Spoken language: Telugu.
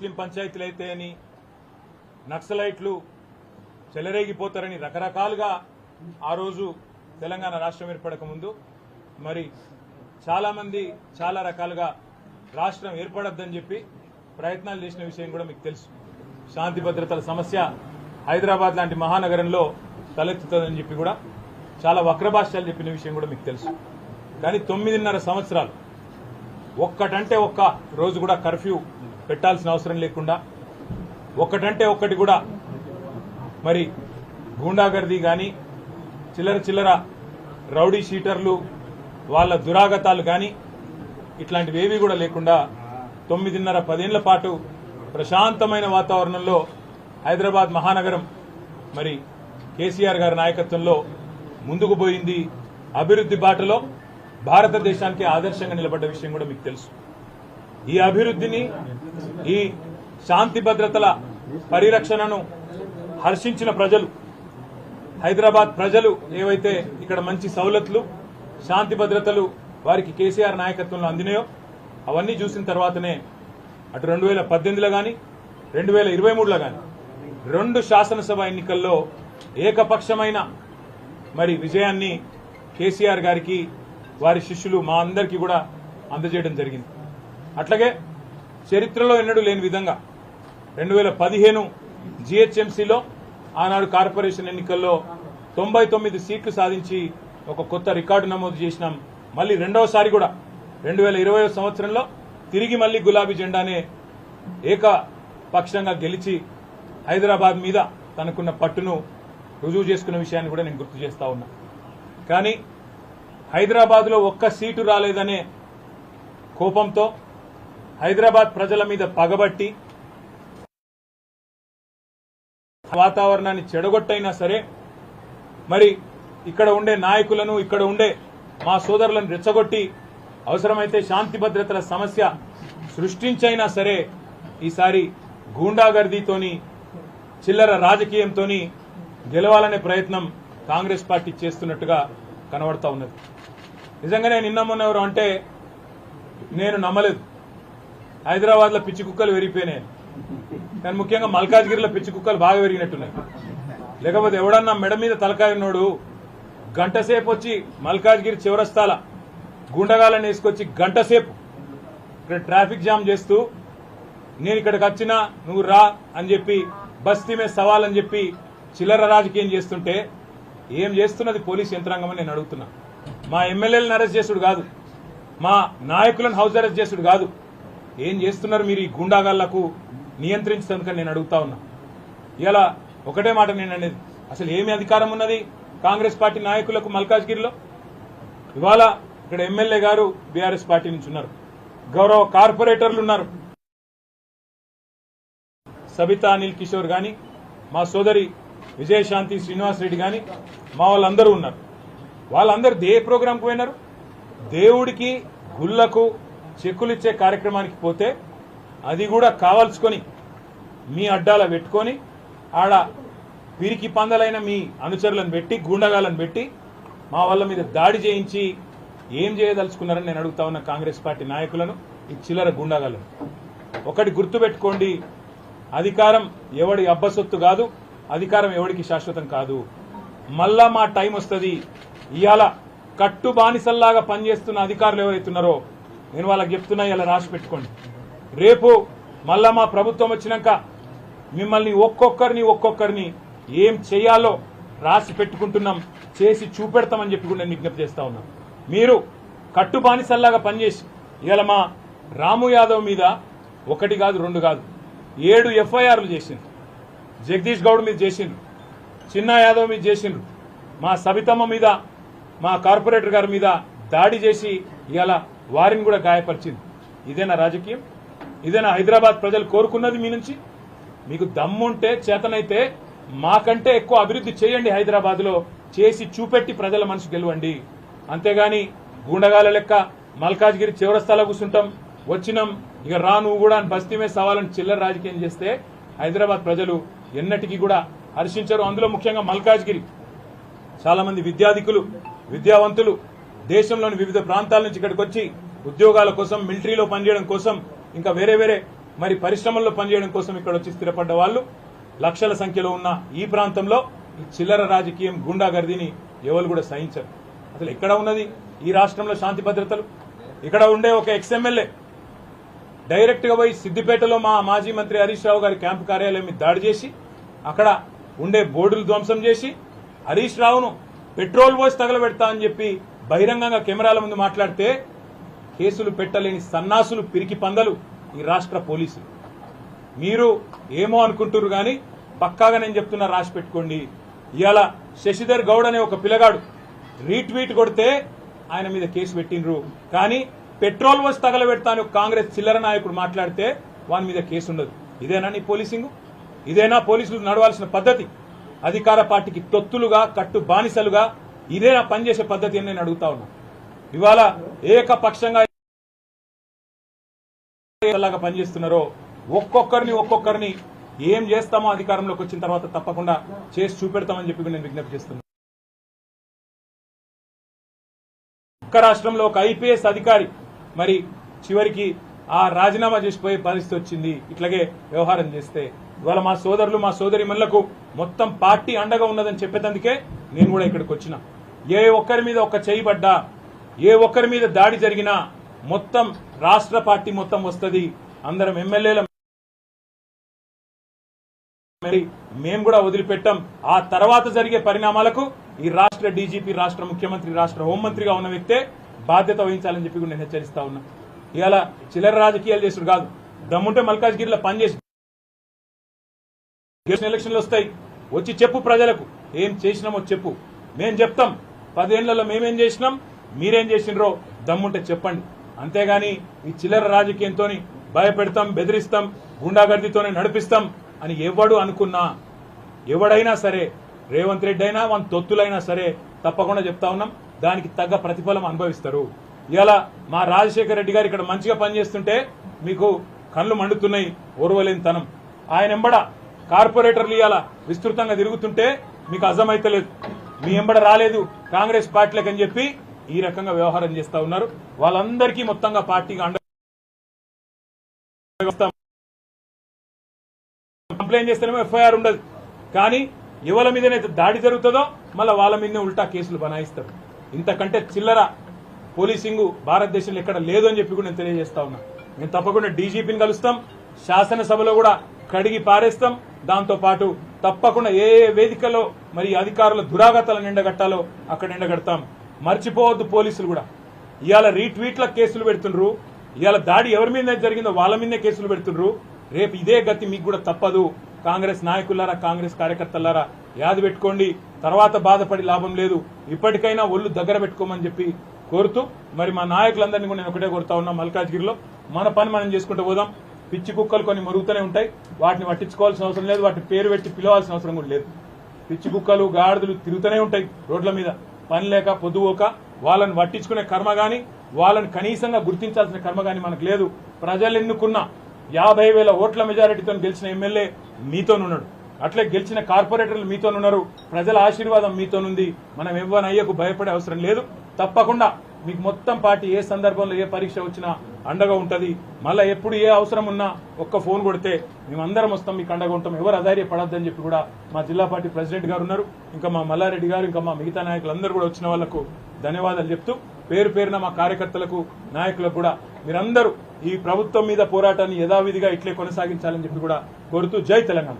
ముస్లిం పంచాయతీలు అయితే అని నక్సలైట్లు చెలరేగిపోతారని రకరకాలుగా ఆ రోజు తెలంగాణ రాష్ట్రం ఏర్పడక ముందు మరి చాలామంది చాలా రకాలుగా రాష్ట్రం ఏర్పడద్దని చెప్పి ప్రయత్నాలు చేసిన విషయం కూడా మీకు తెలుసు. శాంతి భద్రతల సమస్య హైదరాబాద్ లాంటి మహానగరంలో తలెత్తుతుందని చెప్పి కూడా చాలా వక్రభాష్యాలు చెప్పిన విషయం కూడా మీకు తెలుసు. కానీ తొమ్మిదిన్నర సంవత్సరాలు ఒక్కటంటే ఒక్క రోజు కూడా కర్ఫ్యూ పెట్టాల్సిన అవసరం లేకుండా ఒక్కటంటే ఒక్కటి కూడా మరి గూండాగర్ది కానీ చిల్లర చిల్లర రౌడీ షీటర్లు వాళ్ళ దురాగతాలు కానీ ఇట్లాంటివి ఏవి కూడా లేకుండా తొమ్మిదిన్నర పదేళ్ళ పాటు ప్రశాంతమైన వాతావరణంలో హైదరాబాద్ మహానగరం మరి కేసీఆర్ గారి నాయకత్వంలో ముందుకు పోయింది అభివృద్ధి బాటలో భారతదేశానికి ఆదర్శంగా నిలబడ్డ విషయం కూడా మీకు తెలుసు. ఈ అభివృద్ధిని ఈ శాంతి భద్రతల పరిరక్షణను హర్షించిన ప్రజలు హైదరాబాద్ ప్రజలు ఏవైతే ఇక్కడ మంచి సౌలతులు శాంతి భద్రతలు వారికి కేసీఆర్ నాయకత్వంలో అందినాయో అవన్నీ చూసిన తర్వాతనే అటు రెండు వేల పద్దెనిమిదిలో కానీ రెండు వేల ఇరవై మూడులో కానీ రెండు శాసనసభ ఎన్నికల్లో ఏకపక్షమైన మరి విజయాన్ని కేసీఆర్ గారికి వారి శిష్యులు మా అందరికీ కూడా అందజేయడం జరిగింది. అట్లాగే చరిత్రలో ఎన్నడూ లేని విధంగా రెండు వేల పదిహేను జిహెచ్ఎంసీలో ఆనాడు కార్పొరేషన్ ఎన్నికల్లో తొంభై తొమ్మిది సీట్లు సాధించి ఒక కొత్త రికార్డు నమోదు చేసినాం. మళ్ళీ రెండవసారి కూడా రెండు వేల ఇరవై సంవత్సరంలో తిరిగి మళ్ళీ గులాబీ జెండానే ఏకపక్షంగా గెలిచి హైదరాబాద్ మీద తనకున్న పట్టును రుజువు చేసుకున్న విషయాన్ని కూడా నేను గుర్తు చేస్తా ఉన్నా. కానీ హైదరాబాద్లో ఒక్క సీటు రాలేదనే కోపంతో హైదరాబాద్ ప్రజల మీద పగబట్టి వాతావరణాన్ని చెడగొట్టైనా సరే మరి ఇక్కడ ఉండే నాయకులను ఇక్కడ ఉండే మా సోదరులను రెచ్చగొట్టి అవసరమైతే శాంతి భద్రతల సమస్య సృష్టించైనా సరే ఈసారి గూండాగర్దీతోని చిల్లర రాజకీయంతోని గెలవాలనే ప్రయత్నం కాంగ్రెస్ పార్టీ చేస్తున్నట్టుగా కనబడతా ఉన్నది. నిజంగానే నిన్న మొన్న ఎవరు అంటే నేను నమ్మలేదు. హైదరాబాద్లో పిచ్చి కుక్కలు విరిగిపోయినాయి కానీ ముఖ్యంగా మల్కాజ్గిరిలో పిచ్చి కుక్కలు బాగా పెరిగినట్టున్నాయి. లేకపోతే ఎవడన్నా మెడ మీద తలకాయ ఉన్నోడు గంట సేపు వచ్చి మల్కాజ్గిరి చివరస్తాల గుండగాలను వేసుకొచ్చి గంట సేపు ఇక్కడ ట్రాఫిక్ జామ్ చేస్తూ నేను ఇక్కడికి వచ్చినా నువ్వు రా అని చెప్పి బస్తీ మీద సవాల్ అని చెప్పి చిల్లర రాజకీయం చేస్తుంటే ఏం చేస్తున్నది పోలీస్ యంత్రాంగం అని నేను అడుగుతున్నా. మా ఎమ్మెల్యేలను అరెస్ట్ చేసుడు కాదు. మా నాయకులను హౌస్ అరెస్ట్ చేసుడు కాదు. ఏం చేస్తున్నారు మీరు ఈ గుండాగాళ్ళకు? నియంత్రించడానికి నేను అడుగుతా ఉన్నా. ఇలా ఒకటే మాట నేను అనేది. అసలు ఏమి అధికారం ఉన్నది? కాంగ్రెస్ పార్టీ నాయకులకు మల్కాజ్గిరిలో? ఇవాళ ఇక్కడ ఎమ్మెల్యే గారు బీఆర్ఎస్ పార్టీ నుంచి ఉన్నారు గౌరవ కార్పొరేటర్లు ఉన్నారు. సబితా అనిల్ కిషోర్ గాని మా సోదరి విజయశాంతి శ్రీనివాస్ రెడ్డి గాని మా వాళ్ళందరూ ఉన్నారు. వాళ్ళందరూ ఏ ప్రోగ్రాంకి పోయినారు? దేవుడికి గుళ్ళకు చెక్కులు ఇచ్చే కార్యక్రమానికి పోతే అది కూడా కావాల్చుకొని మీ అడ్డాల పెట్టుకొని ఆడ పిరికి పందలైన మీ అనుచరులను పెట్టి గూండగాలను పెట్టి మా వాళ్ళ మీద దాడి చేయించి ఏం చేయదలుచుకున్నారని నేను అడుగుతా ఉన్న కాంగ్రెస్ పార్టీ నాయకులను ఈ చిల్లర గుండాగాలను ఒకటి గుర్తుపెట్టుకోండి అధికారం ఎవడి అబ్బసొత్తు కాదు అధికారం ఎవడికి శాశ్వతం కాదు. మళ్ళా మా టైం వస్తుంది. ఇవాళ కట్టు బానిసల్లాగా పనిచేస్తున్న అధికారులు ఎవరైతున్నారో నేను వాళ్ళకి చెప్తున్నా ఇలా రాసి పెట్టుకోండి. రేపు మళ్ళా మా ప్రభుత్వం వచ్చినాక మిమ్మల్ని ఒక్కొక్కరిని ఒక్కొక్కరిని ఏం చేయాలో రాసి పెట్టుకుంటున్నాం చేసి చూపెడతామని చెప్పి కూడా నేను విజ్ఞప్తి చేస్తా ఉన్నాం. మీరు కట్టు బానిసల్లాగా పనిచేసి ఇవాళ మా రాము యాదవ్ మీద ఒకటి కాదు రెండు కాదు ఏడు ఎఫ్ఐఆర్లు చేసిండ్రు. జగదీష్ గౌడ్ మీద చేసిండ్రు చిన్న యాదవ్ మీద చేసిండ్రు. మా సబితమ్మ మీద మా కార్పొరేటర్ గారి మీద దాడి చేసి ఇవాళ వారిని కూడా గాయపరిచింది. ఇదేనా రాజకీయం? ఇదేనా హైదరాబాద్ ప్రజలు కోరుకున్నది మీ నుంచి? మీకు దమ్ముంటే చేతనైతే మాకంటే ఎక్కువ అభివృద్ధి చేయండి హైదరాబాద్లో చేసి చూపెట్టి ప్రజల మనసు గెలవండి. అంతేగాని గుండగాల లెక్క మల్కాజ్గిరి చివరస్థాలో కూర్చుంటాం వచ్చినాం ఇక రా నువ్వు కూడా అని బస్తీ మీద సవాలని చిల్లర రాజకీయం చేస్తే హైదరాబాద్ ప్రజలు ఎన్నటికీ కూడా హర్షించరు. అందులో ముఖ్యంగా మల్కాజ్గిరి. చాలా మంది విద్యాధికులు విద్యావంతులు దేశంలోని వివిధ ప్రాంతాల నుంచి ఇక్కడికి వచ్చి ఉద్యోగాల కోసం మిలిటరీలో పనిచేయడం కోసం ఇంకా వేరే వేరే మరి పరిశ్రమల్లో పనిచేయడం కోసం ఇక్కడ వచ్చి స్థిరపడ్డ వాళ్ళు లక్షల సంఖ్యలో ఉన్న ఈ ప్రాంతంలో ఈ చిల్లర రాజకీయం గుండాగర్దిని ఎవరు కూడా సహించరు. అసలు ఎక్కడ ఉన్నది? ఈ రాష్ట్రంలో శాంతి భద్రతలు? ఇక్కడ ఉండే ఒక ఎక్స్ఎమ్మెల్యే డైరెక్ట్గా పోయి సిద్దిపేటలో మా మాజీ మంత్రి హరీష్ రావు గారి క్యాంపు కార్యాలయం మీద దాడి చేసి అక్కడ ఉండే బోర్డులు ధ్వంసం చేసి హరీష్ రావును పెట్రోల్ పోసి తగలబెడతా అని చెప్పి బహిరంగంగా కెమెరాల ముందు మాట్లాడితే కేసులు పెట్టలేని సన్నాసులు పిరికి పందలు ఈ రాష్ట్ర పోలీసులు. మీరు ఏమో అనుకుంటున్నారు కానీ పక్కాగా నేను చెప్తున్నా రాసి పెట్టుకోండి. ఇవాళ శశిధర్ గౌడ్ అనే ఒక పిల్లగాడు రీట్వీట్ కొడితే ఆయన మీద కేసు పెట్టిండ్రు. కానీ పెట్రోల్ పోసి తగలబెడతా కాంగ్రెస్ చిల్లర నాయకుడు మాట్లాడితే వాని మీద కేసు ఉండదు. ఇదేనా నీ పోలీసింగ్? ఇదేనా పోలీసులు నడవాల్సిన పద్ధతి? అధికార పార్టీకి తొత్తులుగా కట్టు బానిసలుగా ఇదే నా పనిచేసే పద్ధతి అని నేను అడుగుతా ఉన్నా. ఇవాళ ఏకపక్షంగా లాగా పనిచేస్తున్నారో ఒక్కొక్కరిని ఒక్కొక్కరిని ఏం చేస్తామో అధికారంలోకి వచ్చిన తర్వాత తప్పకుండా చేసి చూపెడతామని చెప్పి నేను విజ్ఞప్తి చేస్తున్నాను ఒక్క రాష్ట్రంలో ఒక ఐపీఎస్ అధికారి మరి చివరికి ఆ రాజీనామా చేసిపోయే పరిస్థితి వచ్చింది. ఇట్లాగే వ్యవహారం చేస్తే. ఇవాళ మా సోదరులు మా సోదరి మొత్తం పార్టీ అండగా ఉన్నదని చెప్పేటందుకే నేను కూడా ఇక్కడికి వచ్చిన. ఏ ఒక్కరి మీద ఒక్క చేయబడ్డా ఏ ఒక్కరి మీద దాడి జరిగినా మొత్తం రాష్ట్ర పార్టీ మొత్తం వస్తుంది. అందరం ఎమ్మెల్యేల. మరి మేము కూడా వదిలిపెట్టాం. ఆ తర్వాత జరిగే పరిణామాలకు ఈ రాష్ట్ర డీజీపీ రాష్ట్ర ముఖ్యమంత్రి రాష్ట్ర హోంమంత్రిగా ఉన్న వ్యక్తే బాధ్యత వహించాలని చెప్పి నేను హెచ్చరిస్తా ఉన్నా. ఇవాళ చిల్లర రాజకీయాలు చేసుడు కాదు. దమ్ముంటే మల్కాజ్గిరిలో పనిచేసి ఎలక్షన్లు వస్తాయి. వచ్చి చెప్పు ప్రజలకు. ఏం చేసినామో చెప్పు. మేం చెప్తాం. పదేళ్ళలో మేమేం చేసినాం? మీరేం చేసినరో దమ్ముంటే చెప్పండి. అంతేగాని ఈ చిల్లర రాజకీయంతో భయపెడతాం బెదిరిస్తాం గుండాగర్దితోనే నడిపిస్తాం అని ఎవడు అనుకున్నా ఎవడైనా సరే రేవంత్ రెడ్డి అయినా మన తొత్తులైనా సరే తప్పకుండా చెప్తా ఉన్నాం. దానికి తగ్గ ప్రతిఫలం అనుభవిస్తారు. ఇలా మా రాజశేఖర రెడ్డి గారు ఇక్కడ మంచిగా పనిచేస్తుంటే మీకు కళ్ళు మండుతున్నాయి ఓర్వలేని తనం. ఆయన ఎంబడా కార్పొరేటర్లు ఇవాళ విస్తృతంగా తిరుగుతుంటే మీకు అర్థమైతలేదు. మీ ఎంబడ రాలేదు కాంగ్రెస్ పార్టీలకు అని చెప్పి ఈ రకంగా వ్యవహారం చేస్తా ఉన్నారు. వాళ్ళందరికీ మొత్తంగా పార్టీగా అండ కంప్లైంట్ చేస్తేనేమో ఎఫ్ఐఆర్ ఉండదు. కానీ ఎవరి మీదనైతే దాడి జరుగుతుందో మళ్ళీ వాళ్ళ మీదనే ఉల్టా కేసులు బనాయిస్తారు. ఇంతకంటే చిల్లర పోలీసింగ్ భారతదేశంలో ఎక్కడ లేదు అని చెప్పి కూడా నేను తెలియజేస్తా ఉన్నా. మేము తప్పకుండా డీజీపీని కలుస్తాం. శాసనసభలో కూడా కడిగి పారేస్తాం. దాంతో పాటు తప్పకుండా ఏ ఏ వేదికలో మరి అధికారుల దురాగతాలను ఎండగట్టాలో అక్కడ నిండగడతాం. మర్చిపోవద్దు పోలీసులు కూడా. ఇవాళ రీట్వీట్ల కేసులు పెడుతుండ్రు. ఇవాళ దాడి ఎవరి మీద జరిగిందో వాళ్ళ మీదనే కేసులు పెడుతుండ్రు. రేపు ఇదే గతి మీకు కూడా తప్పదు. కాంగ్రెస్ నాయకులారా కాంగ్రెస్ కార్యకర్తలారా యాది పెట్టుకోండి. తర్వాత బాధపడి లాభం లేదు. ఇప్పటికైనా ఒళ్ళు దగ్గర పెట్టుకోమని చెప్పి కోరుతూ మరి మా నాయకులందరినీ కూడా నేను ఒకటే కోరుతా ఉన్నా మల్కాజ్గిరిలో. మన పని మనం చేసుకుంటూ పోదాం. పిచ్చి కుక్కలు కొన్ని మరుగుతూనే ఉంటాయి. వాటిని పట్టించుకోవాల్సిన అవసరం లేదు. వాటి పేరు పెట్టి పిలవాల్సిన అవసరం కూడా లేదు. పిచ్చి కుక్కలు గాడిదలు తిరుగుతూనే ఉంటాయి రోడ్ల మీద. పని లేక పొద్దుపోక వాళ్ళని పట్టించుకునే కర్మ గాని వాళ్ళని కనీసంగా గుర్తించాల్సిన కర్మ గాని మనకు లేదు. ప్రజలు ఎన్నుకున్న యాభై వేల ఓట్ల మెజారిటీతో గెలిచిన ఎమ్మెల్యే మీతోనున్నాడు అట్లే గెలిచిన కార్పొరేటర్లు మీతోనున్నారు ప్రజల ఆశీర్వాదం మీతోనుంది. మనం ఎవ్వనయ్యకు భయపడే అవసరం లేదు. తప్పకుండా మీకు మొత్తం పార్టీ ఏ సందర్భంలో ఏ పరీక్ష వచ్చినా అండగా ఉంటుంది. మళ్ళీ ఎప్పుడు ఏ అవసరం ఉన్నా ఒక్క ఫోన్ కొడితే మేమందరం వస్తాం మీకు అండగా ఉంటాం. ఎవరు అధైర్యపడద్దని చెప్పి కూడా మా జిల్లా పార్టీ ప్రెసిడెంట్ గారు ఉన్నారు. ఇంకా మా మల్లారెడ్డి గారు ఇంకా మా మిగతా నాయకులందరూ కూడా వచ్చిన వాళ్ళకు ధన్యవాదాలు చెప్తూ పేరు పేరున మా కార్యకర్తలకు నాయకులకు కూడా మీరందరూ ఈ ప్రభుత్వం మీద పోరాటాన్ని యథావిధిగా ఇట్లే కొనసాగించాలని చెప్పి కూడా కోరుతూ జై తెలంగాణ!